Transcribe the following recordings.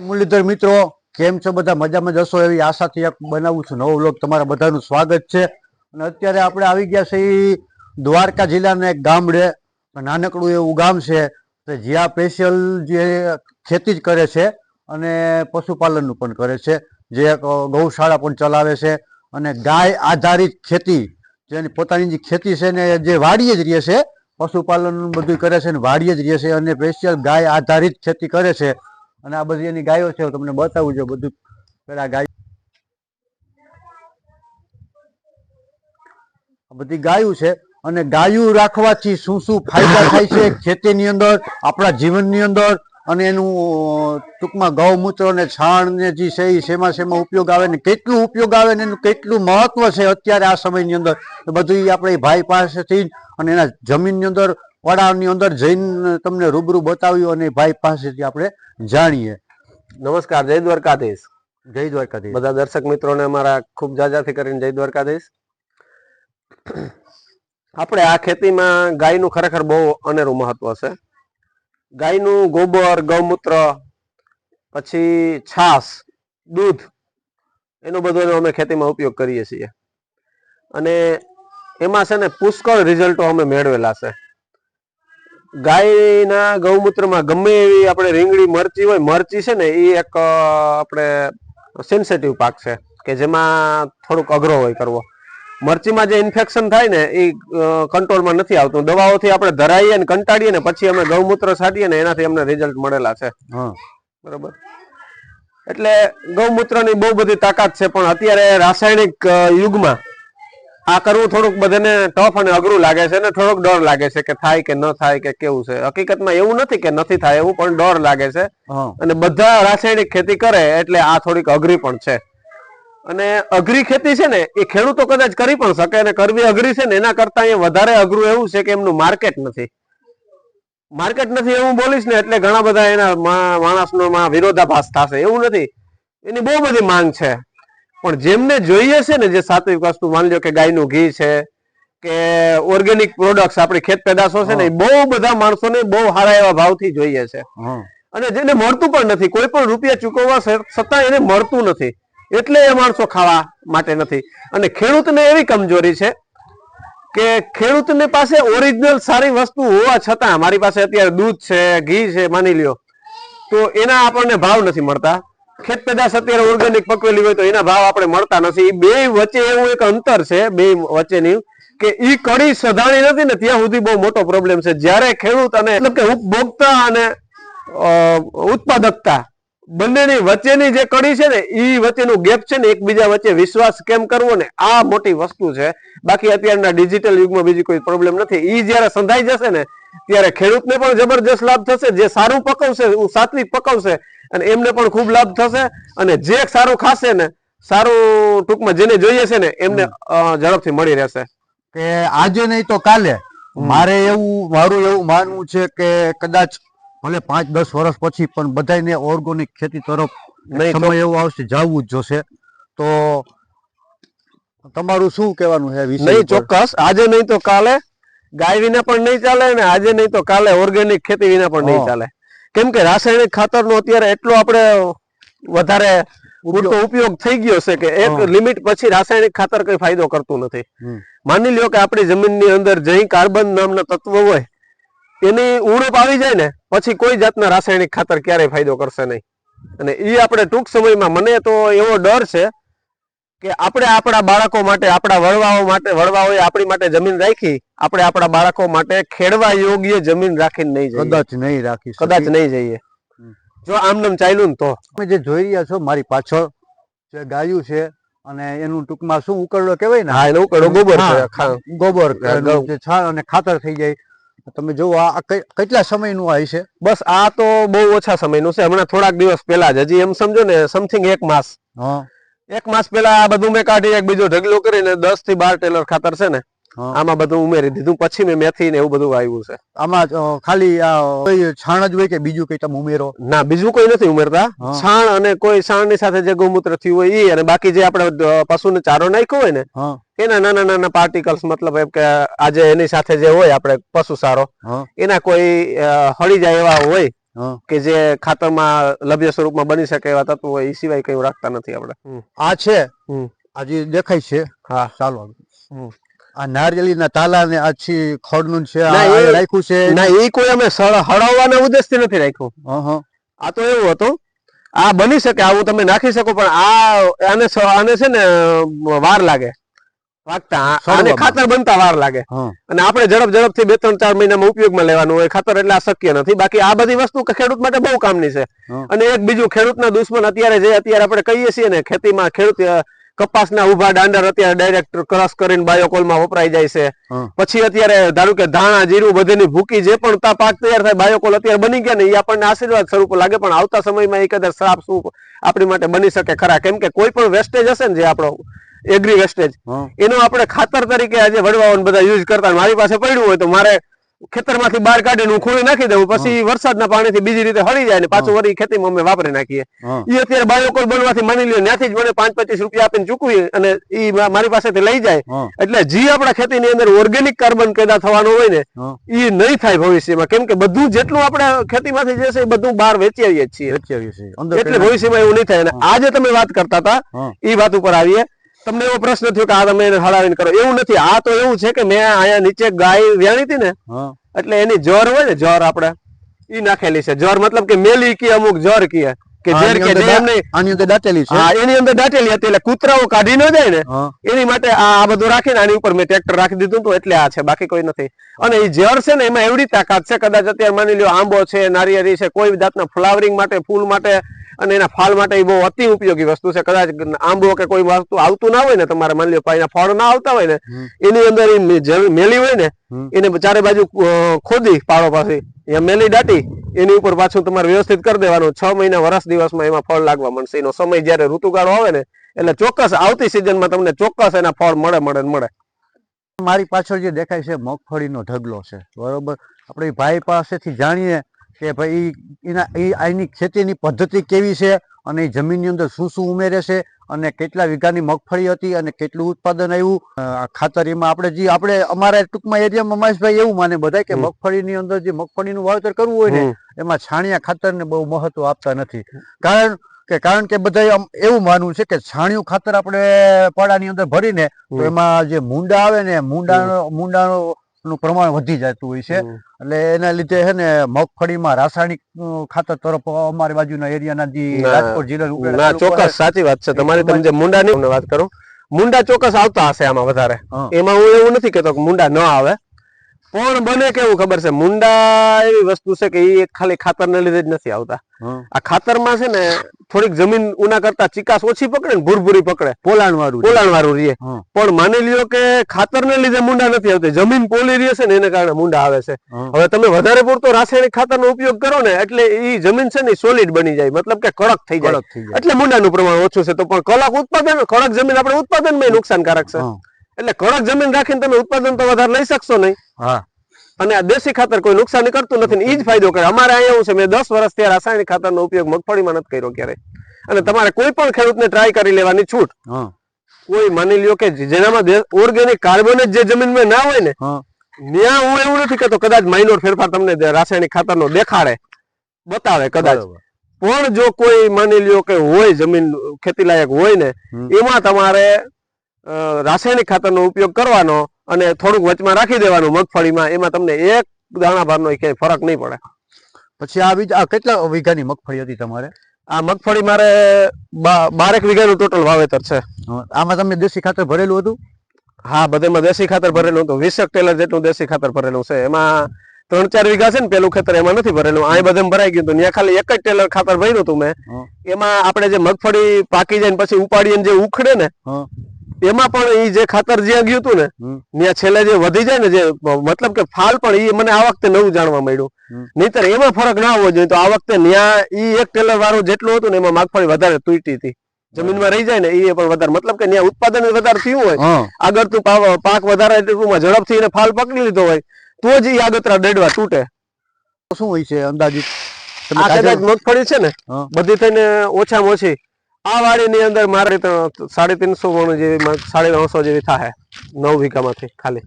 મુરલીધર મિત્રો, કેમ છો? બધા મજામાં જશો એવી આશાથી એક બનાવું છું નવો વ્લોગ તમારા બધાનું સ્વાગત છે. અને અત્યારે આપણે આવી ગયા છે દ્વારકા જિલ્લાના એક ગામડે, નાનકડું એવું ગામ છે જ્યાં સ્પેશિયલ જે ખેતી જ કરે છે અને પશુપાલનનું પણ કરે છે. જે એક ગૌશાળા પણ ચલાવે છે અને ગાય આધારિત ખેતી, જેની પોતાની જે ખેતી છે ને જે વાડીએ જ રહે છે, પશુપાલન બધું કરે છે ને વાડીએ જ રહે છે અને સ્પેશિયલ ગાય આધારિત ખેતી કરે છે. અને આ બધી એની ગાયો છે તમને બતાવું છું બધું. પેલા ગાય બધી ગાયું છે, અને ગાયું રાખવાથી શું શું ફાયદા થાય છે? ખેતીની અંદર, આપણા જીવનની અંદર, અને એનું ટૂંકમાં ગૌમૂત્ર ને છાણ ને જે છે એ શેમાં શેમાં ઉપયોગ આવે ને કેટલું ઉપયોગ આવે ને એનું કેટલું મહત્વ છે અત્યારે આ સમયની અંદર? બધું આપણે ભાઈ પાસેથી અને એના જમીનની અંદર પડાવની અંદર જઈને તમને રૂબરૂ બતાવ્યું અને ભાઈ પાસેથી આપણે જાણીએ. નમસ્કાર જય દ્વારકાધીશ. જય દ્વારકાધીશ. બધા દર્શક મિત્રોને અમારા ખૂબ જાજાથી કરીને જય દ્વારકાધીશ. આપણે આ ખેતીમાં ગાયનું ખરેખર બહુ અનેરું મહત્વ છે. ગાયનું ગોબર ગૌમૂત્ર પછી છાસ દૂધ એનો બધો અમે ખેતીમાં ઉપયોગ કરીએ છીએ. અને એમાં છે ને પુષ્કળ રિઝલ્ટો અમે મેળવેલા છે. ગાયના ગૌમૂત્રમાં ગમે એવી આપણે રીંગણી મરચી હોય મરચી છે ને એ એક આપણે સેન્સિટિવ પાક છે કે જેમાં થોડુંક અઘરો હોય કરવો. મરચીમાં જે ઇન્ફેક્શન થાય ને એ કંટ્રોલમાં નથી આવતું. દવાઓથી આપણે ધરાઈએ ને કંટાળીએ ને પછી અમે ગૌમૂત્ર છાંટીએ ને એનાથી અમને રિઝલ્ટ મળેલા છે. બરોબર? એટલે ગૌમૂત્રની બહુ બધી તાકાત છે પણ અત્યારે રાસાયણિક યુગમાં આ કરવું થોડુંક બધાને ટફ અને અઘરું લાગે છે ને થોડોક ડર લાગે છે કે થાય કે ન થાય કે કેવું છે. હકીકતમાં એવું નથી કે નથી થાય એવું પણ ડર લાગે છે. અને બધા રાસાયણિક ખેતી કરે એટલે આ થોડીક અઘરી પણ છે. અને અઘરી ખેતી છે ને એ ખેડૂતો કદાચ કરી પણ શકે અને કરવી અઘરી છે ને એના કરતા એ વધારે અઘરું એવું છે કે એમનું માર્કેટ નથી. માર્કેટ નથી એવું બોલીશ ને એટલે ઘણા બધા એના માણસનો વિરોધાભાસ થશે. એવું નથી. એની બહુ બધી માંગ છે. પણ જેમને જોઈએ છે ને જે સાત્વિક વસ્તુ માની લો કે ગાયનું ઘી છે કે ઓર્ગેનિક પ્રોડક્ટ્સ આપણી ખેત પેદાશો છે ને બહુ બધા માણસોને બહુ સારા એવા ભાવથી જોઈએ છે. અને જેને મળતું પણ નથી કોઈ પણ રૂપિયા ચૂકવવા છતાં એને મળતું નથી. એટલે એ માણસો ખાવા માટે નથી. અને ખેડૂતને એવી કમજોરી છે કે ખેડૂતને પાસે ઓરિજિનલ સારી વસ્તુ હોવા છતાં મારી પાસે અત્યારે દૂધ છે ઘી છે માની લ્યો તો એના આપણને ભાવ નથી મળતા. ખેત પેદાશ અત્યારે ઓર્ગેનિક પકવેલી હોય તો એના ભાવ આપણે મળતા નથી. બે વચ્ચે એવું એક અંતર છે, બે વચ્ચેની, કે ઈ કડી સધાણી નથી ને ત્યાં સુધી બહુ મોટો પ્રોબ્લેમ છે. જ્યારે ખેડૂત અને, મતલબ કે ઉપભોક્તા અને ઉત્પાદકતા બંનેની વચ્ચેની જે કડી છે ને એ વચ્ચેનું ગેપ છે ને એકબીજા વચ્ચે વિશ્વાસ કેમ કરવો ને આ મોટી વસ્તુ છે. બાકી અત્યારના ડિજિટલ યુગમાં બીજી કોઈ પ્રોબ્લેમ નથી. એ જ્યારે સંધાઈ જશે ને ત્યારે ખેડૂતને પણ જબરજસ્ત લાભ થશે જે સારું પકવશે સાત્વિક પકવશે અને એમને પણ ખૂબ લાભ થશે. અને જે સારું ખાશે ને સારું ટૂંકમાં જેને જોઈએ છે ને એમને ઝડપથી મળી રહેશે. કે આજે નહીં તો કાલે. મારે એવું મારું એવું માનવું છે કે કદાચ ભલે પાંચ દસ વર્ષ પછી પણ બધાને ઓર્ગોનિક ખેતી તરફ સમય એવો આવશે જવું જ જોશે. તો તમારું શું કહેવાનું છે નહીં ચોક્કસ. આજે નહીં તો કાલે. ગાય વિના પણ નહીં ચાલે અને આજે નહીં તો કાલે ઓર્ગેનિક ખેતી વિના પણ નહીં ચાલે. કેમ કે રાસાયણિક ખાતરનો અત્યારે એટલો આપણે વધારે પૂરતો ઉપયોગ થઈ ગયો છે કે એક લિમિટ પછી રાસાયણિક ખાતર કઈ ફાયદો કરતું નથી. માની લ્યો કે આપણી જમીનની અંદર જઈ કાર્બન નામના તત્વ હોય એની ઉણપ આવી જાય ને પછી કોઈ જાતના રાસાયણિક ખાતર ક્યારેય ફાયદો કરશે નહીં. અને એ આપણે ટૂંક સમયમાં મને તો એવો ડર છે કે આપણે આપણા બાળકો માટે આપણા વડવાઓ માટે વડવાઓએ આપણી માટે જમીન રાખી આપણે આપણા બાળકો માટે ખેડવા યોગ્ય જમીન રાખીને નહીં જઈએ. કદાચ નહીં રાખી કદાચ. નહીં જઈએ. જો આમ નામ ચાલ્યું ને તો. તમે જે જોઈ રહ્યા છો મારી પાછળ જે ગાયું છે અને એનું ટૂંકમાં શું ઉકરડો કહેવાય ને? હા એનો ઉકળો ગોબર ગોબર જે છાણ અને ખાતર થઈ જાય તમે જુઓ આ કેટલા સમયનું આ છે બસ આ તો બહુ ઓછા સમયનું છે. હમણાં થોડાક દિવસ પહેલા જ. હજી એમ સમજો ને સમથિંગ એક માસ. હા. એક માસ પહેલા આ બધું મેં કાઢી એક બીજો ઢગલો કરીને દસથી બાર ટેલર ખાતર છે ને. આમાં બધું ઉમેરી દીધું. પછી મેં મેથી ને એવું બધું આવ્યું છે. આમાં ખાલી છાણ જ હોય કે બીજું કઈ તમે ઉમેરો? ના બીજું કોઈ નથી ઉમેરતા. છાણ અને કોઈ છાણની સાથે જે ગૌમૂત્ર થયું હોય એ અને બાકી જે આપણે પશુ પશુને ચારો નાખ્યો હોય ને એના નાના નાના પાર્ટિકલ્સ મતલબ એમ કે આજે એની સાથે જે હોય આપણે પશુ સારો એના કોઈ હળી જાય એવા હોય કે જે ખાતરમાં લભ્ય સ્વરૂપમાં બની શકે એવા તત્વો હોય એ સિવાય કઈ રાખતા નથી આપણે. આ છે. આજે દેખાય છે. હા. ચાલો. આ નારિયેળીના તાલા ને આછી ખડનું છે રાખ્યું છે. ના એ કોઈ અમે હળવવાના ઉદ્દેશથી નથી રાખ્યું. આ તો એવું હતું. આ બની શકે આવું તમે નાખી શકો પણ આ આને આને છે ને વાર લાગે. વાગતા આને ખાતર બનતા વાર લાગે. અને આપણે ઝડપ ઝડપથી બે ત્રણ ચાર મહિનામાં ઉપયોગમાં લેવાનું હોય ખાતર એટલે આ શક્ય નથી. બાકી આ બધી વસ્તુ ખેડૂત માટે બહુ કામની છે. અને એક બીજું ખેડૂતના દુશ્મન અત્યારે જે અત્યારે આપણે કહીએ છીએ ને ખેતીમાં ખેડૂત કપાસના ઊભા દાંડર અત્યારે ડાયરેક્ટ ક્રોસ કરીને બાયોકોલમાં વપરાઈ જાય છે. પછી અત્યારે ધારો કે ધાણા જીરું બધેની ભૂકી જે પણ તા પાક તૈયાર થાય બાયોકોલ અત્યારે બની ગયા ને એ આપણને આશીર્વાદ સ્વરૂપ લાગે પણ આવતા સમયમાં એ કદાચ શ્રાપ શું આપણી માટે બની શકે ખરા? કેમ કે કોઈ પણ વેસ્ટેજ હશે ને જે આપણો એગ્રી વેસ્ટેજ. એનો આપણે ખાતર તરીકે આજે વડવાઓને બધા યુઝ કરતા મારી પાસે પડ્યું હોય તો મારે ખેતરમાંથી બહાર કાઢીને હું નાખી દઉં પછી વરસાદના પાણીથી બીજી રીતે હળી જાય ને પાછું વળી ખેતીમાં અમે વાપરી નાખીએ. એ અત્યારે બાયોકોલ બનવાથી માની લ્યો ત્યાંથી જ મને પાંચ પચીસ રૂપિયા આપીને ચૂકવી અને એ મારી પાસેથી લઈ જાય. એટલે જે આપણા ખેતીની અંદર ઓર્ગેનિક કાર્બન પેદા થવાનું હોય ને એ નહીં થાય ભવિષ્યમાં. કેમ કે બધું જેટલું આપણે ખેતીમાંથી જે છે એ બધું બહાર વેચી આવીએ છીએ. એટલે ભવિષ્યમાં એવું નહીં થાય. અને આજે તમે વાત કરતા હતા. એ વાત ઉપર આવીએ. તમને એવો પ્રશ્ન થયો કે આ તમે એને હળાવીને કરો. એવું નથી. આ તો એવું છે કે મેં અહીંયા નીચે ગાય વ્યાણી હતી ને એટલે એની જર હોય ને જર આપણે ઈ નાખેલી છે. જર મતલબ કે મેલી કે અમુક જર કે કે ઝેર કે જે એમને આની અંદર દાટેલી છે. હા એની અંદર દાટેલી હતી એટલે કૂતરાઓ કાઢી ન જાય ને એની માટે આ આ બધું રાખીને આની ઉપર મેં ટ્રેક્ટર રાખી દીધું હતું એટલે આ છે. બાકી કોઈ નથી. અને એ ઝેર છે ને એમાં એવડી તાકાત છે. કદાચ અત્યારે માની લ્યો આંબો છે નારિયેરી છે કોઈ જાતના ફ્લાવરિંગ માટે ફૂલ માટે અને એના ફળ માટે એ બહુ અતિ ઉપયોગી વસ્તુ છે. કદાચ આંબો કે કોઈ વસ્તુ આવતું ના હોય ને તમારે માની લો પાણીના ફળ ના આવતા હોય ને એની અંદર મેલી હોય ને એને ચારે બાજુ ખોદી પાળો પાસે મેલી દાટી એની ઉપર પાછું તમારે વ્યવસ્થિત કરી દેવાનું. છ મહિના વર્ષ દિવસમાં એમાં ફળ લાગવા મળશે એનો સમય જ્યારે ઋતુગાળો આવે ને એટલે ચોક્કસ આવતી સિઝનમાં તમને ચોક્કસ એના ફળ મળે મળે મળે. મારી પાછળ જે દેખાય છે મગફળીનો ઢગલો છે. બરોબર? આપણે ભાઈ પાસેથી જાણીએ કે ભાઈ એના એ આની ખેતીની પદ્ધતિ કેવી છે અને એ જમીનની અંદર શું શું ઉમેરે છે અને કેટલા વીઘાની મગફળી હતી અને કેટલું ઉત્પાદન આવ્યું? ખાતર એમાં આપણે જે આપણે અમારા ટૂંકમાં એરિયામાં મહેશભાઈ એવું માને બધા કે મગફળીની અંદર જે મગફળીનું વાવેતર કરવું હોય ને એમાં છાણિયા ખાતરને બહુ મહત્વ આપતા નથી. કારણ કે કારણ કે બધા એવું માનવું છે કે છાણિયું ખાતર આપણે પાડાની અંદર ભરીને તો એમાં જે મુંડા આવે ને મુંડાનો મુંડાનો નું પ્રમાણ વધી જતું હોય છે. એટલે એના લીધે છે ને મગફળીમાં રાસાયણિક ખાતર તરફ અમારી બાજુના એરિયાના જે રાજકોટ ના તાલુકો ચોક્કસ સાચી વાત છે. તમારી તમે જે મુંડાની તમને વાત કરું મુંડા ચોક્કસ આવતા હશે આમાં વધારે. એમાં હું એવું નથી કેતો કે મુંડા ન આવે. પણ બને કેવું ખબર છે મુંડા એવી વસ્તુ છે કે એ ખાલી ખાતરને લીધે જ નથી આવતા. આ આ ખાતરમાં છે ને થોડીક જમીન ઉના કરતા ચિકાસ ઓછી પકડે ને ભૂરભૂરી પકડે. પોલાણ વાળું પોલાણ વાળું રીએ પણ માની લ્યો કે ખાતરને લીધે મુંડા નથી આવતી જમીન પોલી રહી છે ને એને કારણે મુંડા આવે છે. હવે તમે વધારે પૂરતો રાસાયણિક ખાતરનો ઉપયોગ કરો ને એટલે એ જમીન છે ને સોલિડ બની જાય મતલબ કે કડક થઈ જાય. એટલે મુંડા નું મુંડાનું પ્રમાણ ઓછું છે તો પણ કલાક ઉત્પાદન કડક જમીન આપણે ઉત્પાદનમાં નુકસાનકારક છે. એટલે કડક જમીન રાખીને તમે ઉત્પાદન તો વધારે લઈ શકશો નહીં. હા. અને આ દેશી ખાતર કોઈ નુકસાન કરતું નથી ને ઈ જ ફાયદો કરે. અમારે અહીંયા એવું છે મેં દસ વર્ષથી રાસાયણિક ખાતરનો ઉપયોગ મગફળીમાં નથી કર્યો ક્યારે અને તમારે કોઈ પણ ખેડૂતને ટ્રાય કરી લેવાની છૂટ. કોઈ માની લ્યો કે જેનામાં ઓર્ગેનિક કાર્બોનેટ જ જમીનમાં ના હોય ને ત્યાં હું એવું નથી કહેતો કદાચ માઇનોર ફેરફાર તમને રાસાયણિક રાસાયણિક ખાતરનો દેખાડે. બતાવે કદાચ. પણ જો કોઈ માની લ્યો કે હોય જમીન ખેતી લાયક હોય ને એમાં તમારે રાસાયણિક ખાતરનો ઉપયોગ કરવાનો અને થોડુંક વચમાં રાખી દેવાનું મગફળીમાં એમાં તમને એક દાણા ભારનો ક્યાંય ફરક નહીં પડે. પછી આ બીજા આ કેટલા વીઘાની મગફળી હતી તમારે? આ મગફળી મારે બારેક વીઘાનું ટોટલ વાવેતર છે. આમાં તમે દેશી ખાતર ભરેલું હતું? હા બધેમાં દેશી ખાતર ભરેલું હતું. વીસેક ટેલર જેટલું દેશી ખાતર ભરેલું છે. એમાં ત્રણ ચાર વીઘા છે ને પેલું ખેતર એમાં નથી ભરેલું. આ બધે ભરાઈ ગયું હતું. ત્યાં ખાલી એક જ ટેલર ખાતર ભર્યું હતું મેં. એમાં આપણે જે મગફળી પાકી જાય ને પછી ઉપાડીને જે ઉખડે ને. એમાં પણ એ જે ખાતર જ્યાં ગયું હતું ને ત્યાં છેલ્લે જે વધી જાય ને જે મતલબ કે ફાલ પણ એ મને આ વખતે નવું જાણવા મળ્યું. નહીતર એમાં ફરક ના હોવો જોઈએ તો આ વખતે ત્યાં એ એક ટેલર વાળું જેટલું હતું ને એમાં મગફળી વધારે તૂટી હતી. જમીનમાં રહી જાય ને એ પણ વધારે મતલબ કે ત્યાં ઉત્પાદન વધારે થયું હોય આગળ તું પાક વધારે ટૂંકમાં ઝડપથી એને ફાલ પકડી લીધો હોય તો જ એ આગતરા ડેડવા તૂટે. શું હોય છે અંદાજિત? આ કદાચ મગફળી છે ને બધી થઈને ઓછામાં ઓછી આ વાડીની અંદર મારે સાડી ત્રણસો મણ જેવી સાડી ત્રણસો જેવી થાય નવ વીઘામાંથી ખાલી.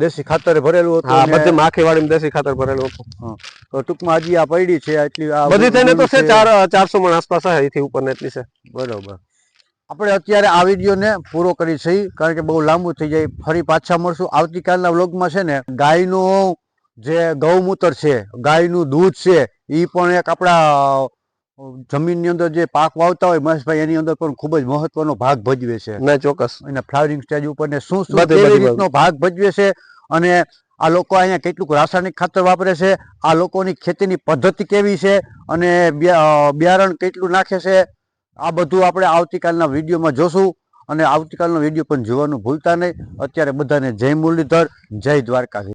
દેશી ખાતરે ભરેલું હતું હા બધે માખી વાડીમાં દેશી ખાતર ભરેલું હતું. તો ટૂંકમાં હજી આ પડી છે એટલી બધી થઈને તો છે. ચાર ચારસો મણ આસપાસ અહીંથી ઉપર ને એટલી છે. બરોબર. આપણે અત્યારે આ વિડીયોને પૂરો કરી છે કારણ કે બહુ લાંબુ થઈ જાય. ફરી પાછા મળશું. આવતીકાલના વ્લોગમાં છે ને ગાયનું જે ગૌમૂત્ર છે ગાયનું દૂધ છે એ પણ એક આપણા જમીનની અંદર જે પાક વાવતા હોય મહેશભાઈ એની અંદર પણ ખૂબ જ મહત્વનો ભાગ ભજવે છે. ના ચોક્કસ. એના ફ્લાવરિંગ સ્ટેજ ઉપર ને શું શું રીતનો ભાગ ભજવે છે અને આ લોકો અહીંયા કેટલું રાસાયણિક ખાતર વાપરે છે આ લોકોની ખેતીની પદ્ધતિ કેવી છે અને બિયા- બિયારણ કેટલું નાખે છે આ બધું આપણે આવતીકાલના વિડીયોમાં જોશું અને આવતીકાલનો વીડિયો પણ જોવાનું ભૂલતા નહીં. અત્યારે બધાને જય મુરલીધર જય દ્વારકાધીશ.